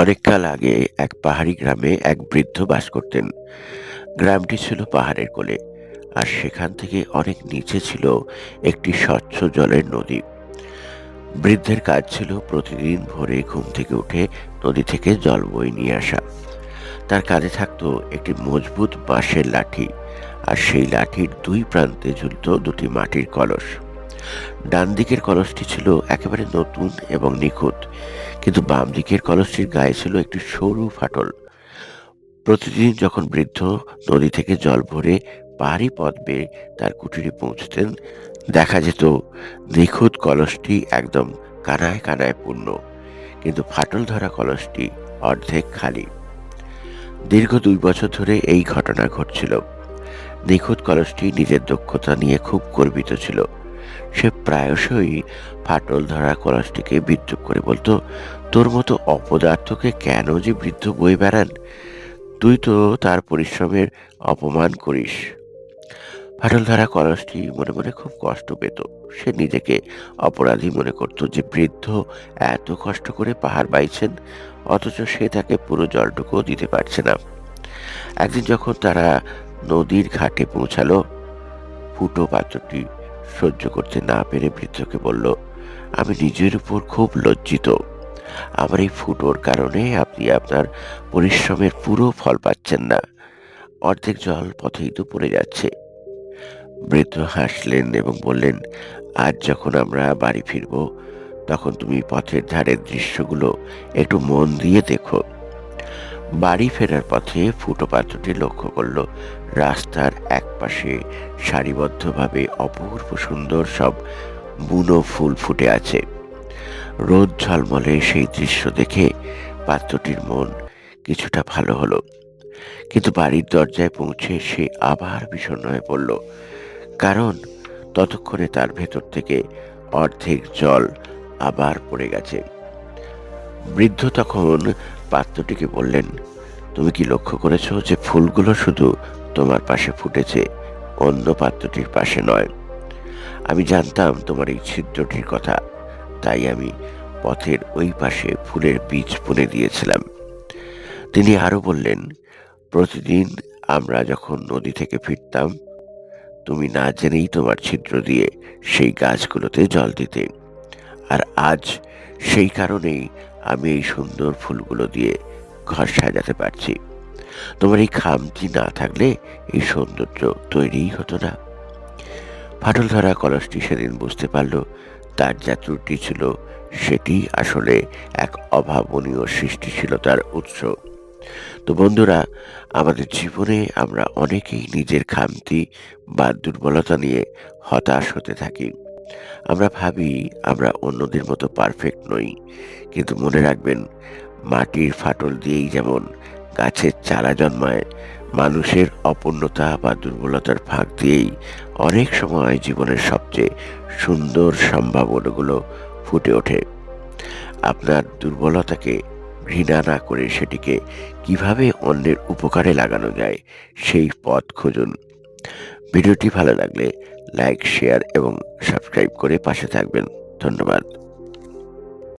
অনেককাল আগে এক পাহাড়ি গ্রামে এক বৃদ্ধ বাস করতেন। গ্রামটি ছিল পাহাড়ের কোলে, আর সেখান থেকে অনেক নিচে ছিল একটি স্বচ্ছ জলের নদী। বৃদ্ধের কাজ ছিল প্রতিদিন ভোরে ঘুম থেকে উঠে নদী থেকে জল বই নিয়ে আসা। তার কাঁধে থাকতো একটি মজবুত বাঁশের লাঠি, আর সেই লাঠির দুই প্রান্তে ঝুলত দুটি মাটির কলস। ডান দিকের কলসটি ছিল একেবারে নতুন এবং নিখুঁত, কিন্তু বাম দিকের কলসটির গায়ে ছিল একটি সরু ফাটল। প্রতিদিন যখন বৃদ্ধ নদী থেকে জল ভরে পাহাড়ি পথ বেয়ে তার কুটিরে পৌঁছতেন, দেখা যেত নিখুঁত কলসটি একদম কানায় কানায় পূর্ণ, কিন্তু ফাটল ধরা কলসটি অর্ধেক খালি। দীর্ঘ দুই বছর ধরে এই ঘটনা ঘটছিল। নিখুঁত কলসটি নিজের দক্ষতা নিয়ে খুব গর্বিত ছিল। সে প্রায়শই ফাটল ধরা কলসটিকে বিদ্রুপ করে বলতো, তোর মতো অপদার্থকে কেন যে বৃদ্ধ বয়ে বেড়ান? তুই তো তার পরিশ্রমের অপমান করিস। ফাটল ধরা কলসটি মনে মনে খুব কষ্ট পেত। সে নিজেকে অপরাধী মনে করত যে বৃদ্ধ এত কষ্ট করে পাহাড় বাইছেন, অথচ সে তাকে পুরো জলটুকুও দিতে পারছে না। একদিন যখন তারা নদীর ঘাটে পৌঁছালো, ফুটো পাত্রটি সহ্য করতে না পেরে বৃদ্ধকে বলল, আমি নিজের উপর খুব লজ্জিত। আমার এই ফুটোর কারণে আপনি আপনার পরিশ্রমের পুরো ফল পাচ্ছেন না। অর্ধেক জল পথেই তো পড়ে যাচ্ছে। বৃদ্ধ হাসলেন এবং বললেন, আজ যখন আমরা বাড়ি ফিরব, তখন তুমি পথের ধারের দৃশ্যগুলো একটু মন দিয়ে দেখো। বাড়ি ফেরার পথে ফুটো পাত্রটি লক্ষ্য করল, রাস্তার একপাশে সারিবদ্ধভাবে অপূর্ব সুন্দর সব বুনো ফুল ফুটে আছে। রোদ ঝলমলে সেই দৃশ্য দেখে পাত্রটির মন কিছুটা ভালো হলো, কিন্তু বাড়ির দরজায় পৌঁছে সে আবার বিষণ্ণ হয়ে পড়ল, কারণ ততক্ষণে তার ভেতর থেকে অর্ধেক জল আবার পড়ে গেছে। বৃদ্ধ তখন পাত্রটিকে বললেন, তুমি কি লক্ষ্য করেছ যে ফুলগুলো শুধু তোমার পাশে ফুটেছে, অন্য পাত্রটির পাশে নয়? আমি জানতাম তোমার এই ছিদ্রটির কথা, তাই আমি পথের ওই পাশে ফুলের বীজ বুনে দিয়েছিলাম। তিনি আরও বললেন, প্রতিদিন আমরা যখন নদী থেকে ফিরতাম, তুমি না জেনেই তোমার ছিদ্র দিয়ে সেই গাছগুলোতে জল দিতে। আর আজ সেই কারণেই আমি এই সুন্দর ফুলগুলো দিয়ে ঘর সাজাতে পারছি। তোমার এই খামতি না থাকলে এই সৌন্দর্য তৈরিই হতো না। ফাটল ধরা কলসটি সেদিন বুঝতে পারল, তার যা ত্রুটি ছিল সেটি আসলে এক অভাবনীয় সৃষ্টিশীলতার উৎস। তো বন্ধুরা, আমাদের জীবনে আমরা অনেকেই নিজের খামতি বা দুর্বলতা নিয়ে হতাশ হতে থাকি। আমরা ভাবি আমরা অন্যদের মতো পারফেক্ট নই, কিন্তু মনে রাখবেন, মাটির ফাটল দিয়েই যেমন গাছের চারা জন্মায়, মানুষের অপূর্ণতা বা দুর্বলতার ফাঁক দিয়েই অনেক সময় জীবনের সবচেয়ে সুন্দর সম্ভাবনাগুলো ফুটে ওঠে। আপনার দুর্বলতাকে ঘৃণা না করে সেটিকে কীভাবে অন্যের উপকারে লাগানো যায়, সেই পথ খুঁজুন। ভিডিওটি ভালো লাগলে লাইক শেয়ার এবং সাবস্ক্রাইব করে পাশে থাকবেন। ধন্যবাদ।